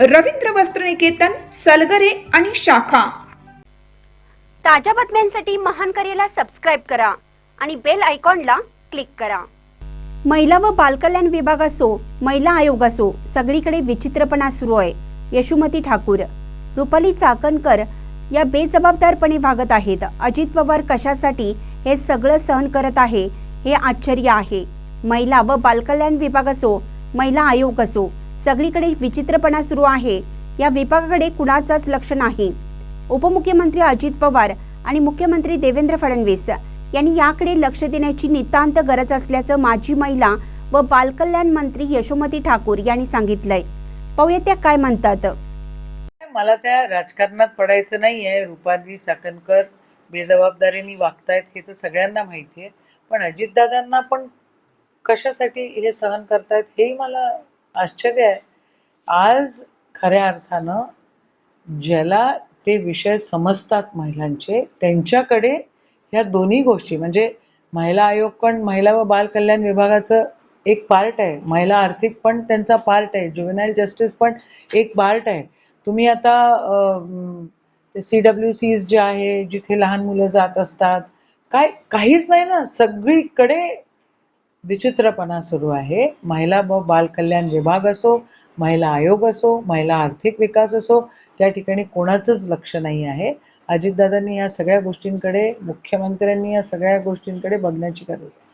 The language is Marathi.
रवींद्र वस्त्रनिकेतन सलगरे आणि शाखा. ताज्या बातम्यांसाठी महान करेला सबस्क्राईब करा आणि बेल आयकॉनला क्लिक करा. महिला व बालकल्याण विभाग असो महिला आयोग असो सगळीकडे विचित्रपणा सुरू आहे. यशुमती ठाकूर रुपाली चाकणकर या बेजबाबदारपणे वागत आहेत. अजित पवार कशासाठी हे सगळं सहन करत आहे हे आश्चर्य आहे. महिला व बालकल्याण विभाग असो महिला आयोग असो सगळीकडे विचित्रपणा सुरू आहे. या विभागाकडे कुणाचाच लक्ष नाही. उपमुख्यमंत्री अजित पवार आणि मुख्यमंत्री देवेंद्र फडणवीस यांनी याकडे लक्ष देण्याची नितांत गरज असल्याचं माजी महिला व बालकल्याण मंत्री यशोमती ठाकूर यांनी सांगितलंय. पाहूया त्या काय म्हणतात. मला त्या राजकारणात पडायचं नाहीये. रुपाली चाकणकर बेजबाबदारीने वागतायत हे तर सगळ्यांना माहिती आहे पण अजितदादांना पण कशासाठी हे सहन करतायत हेही मला आश्चर्य आहे. आज खऱ्या अर्थानं ज्याला ते विषय समजतात महिलांचे त्यांच्याकडे ह्या दोन्ही गोष्टी म्हणजे महिला आयोग पण महिला व बाल कल्याण विभागाचं एक पार्ट आहे. महिला आर्थिक पण त्यांचा पार्ट आहे. ज्युवेनाईल जस्टिस पण एक पार्ट आहे. तुम्ही आता सी डब्ल्यू सीज जे आहे जिथे लहान मुलं जात असतात काय काहीच नाही ना. सगळीकडे विचित्रपणा सुरू आहे. महिला व बालकल्याण विभाग असो महिला आयोग असो महिला आर्थिक विकास असो त्या ठिकाणी कोणाचंच लक्ष नाही आहे. अजितदादांनी या सगळ्या गोष्टींकडे मुख्यमंत्र्यांनी या सगळ्या गोष्टींकडे बघण्याची गरज आहे.